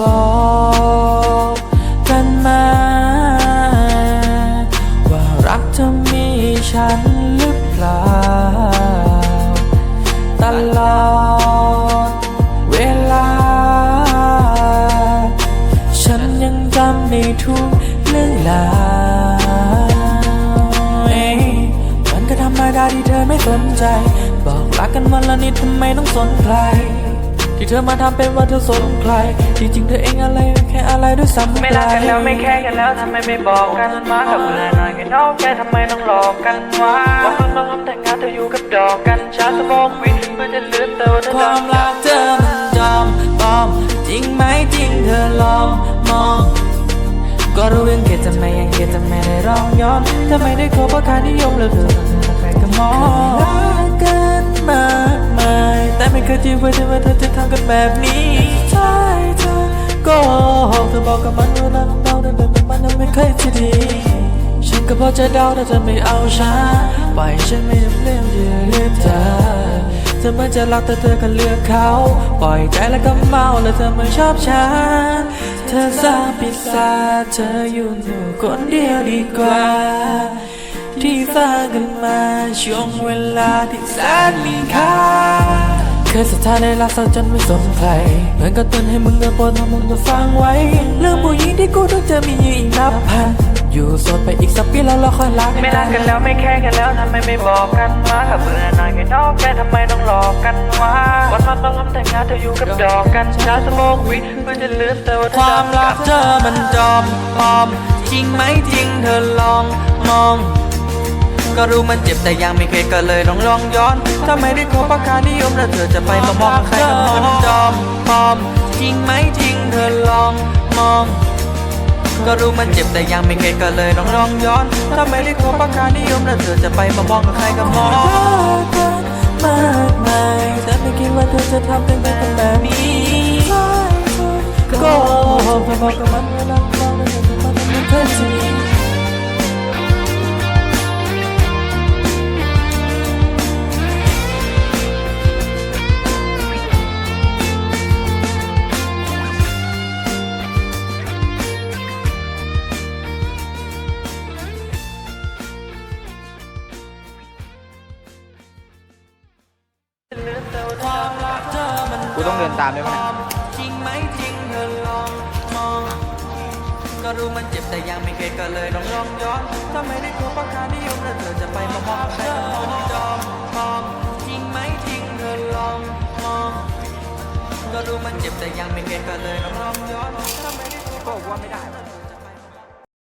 บอกกันมา ว่ารักเธอมีฉันหรือเปล่า ตลอดเวลา ฉันยังจำในทุกเรื่องราวมันก็ธรรมดาที่เธอไม่สนใจ บอกรักกันวันละนิดทำไมต้องสนใคร ที่เธอมาทำเป็นว่าเธอสนใครที่จริงเธอเองอะไรแค่อะไรด้วยซ้ำไม่รักกันแล้วไม่แค่กันแล้วทำไมไม่บอกกันมากับเพื่อนหน่อยกันนอกแกทำไมต้องหลอกกันวะวันนั้นน้องแต่งงานเธออยู่กับดอกกันชาสมองวิเพื่อจะลืมแต่ว่าเธอความรักเธอมันจอมปลอมจริงไหมจริงเธอลองมองก็รู้ยังเกลียดจะไม่ยังเกลียดจะไม่ได้ร้องย้อนถ้าไม่ได้คบเพราะค่านิยมแล้วเธอจะใครก็มองรักกันมากมายแต่ ไม่เคยคิดว่าเธอว่าเธอจะทำกันแบบนี้ใช่เธอก็หกเธอบอกกับมันว่ารักเราแต่แบบมันไม่เคยจะดีฉันก็พอจะเดาถ้าเธอไม่เอาฉันปล่อยฉันไม่จำเป็นที่จะเลือกเธอเธอเหมันจะรักแต่เธอก็เลือกเขา ปล่อยใจแล้วก็เมาแล้วเธอไม่ชอบฉัน เธอสร้างพิซซ่าเธออยู่หนูคนเดียวดีกว่า ที่ฝากกันมาช่วงเวลาที่แสนมีค่า เคยศรัทธาในรักเราจนไม่สนใครเหมือนกับเตือนให้มึงกับโปรดทำมึงก็ฟังไว้ เรื่องผู้หญิงที่กูต้องเจอมีอยู่อีกนับพันอยู่โสดไปอีกสักปีแล้วเราค่อยรักไม่รักกันแล้วไม่แค่กันแล้วทำไมไม่บอกกันมากับเพื่อนหน่อยกันนอกแกทำไมต้องหลอกกันวะวันนั้นน้องแต่งงานเธออยู่กับดอกกันชาสมองวิเพื่อจะลืมแต่ว่าเธคอวามรักเธอมันจอมปลอม จริงไหมจริงเธอลองมอง ก็รู้มันเจ็บแต่ยังไม่เคยก็เลยลองลองย้อนถ้าไม่ได้คบเพราะคานิยมแล้วเธอจะไปมามองใครกับมันจอมปอม จริงไหมจริงเธอลองมองก็รู้มันเจ็บแต่ยังไม่เคยก็เลยลองลองย้อนถ้าไม่ได้คบเพราะคานิยมแล้วเธอจะไปมามองกับใครก็มองมากมายแต่ไม่คิดว่าเธอจะทำเป็นแบบนี้ก็พอบอกับมันว่าเราแล้วเธอจะม กูต้องเดินตามด้วยไหมจริงไหมจริงเธอลองมองก็รู้มันเจ็บแต่ยังไม่เคยก็เลยลองลองย้อนถ้าไม่ได้คบเพราะค่านิยมแล้วเธอจะไปมามองใครกับมันจอมปลอมจริงไหมจริงเธอลองมองก็รู้มันเจ็บแต่ยังไม่เคยก็เลยลองลองย้อนถ้าไม่ได้คบก็ว่าไม่ได้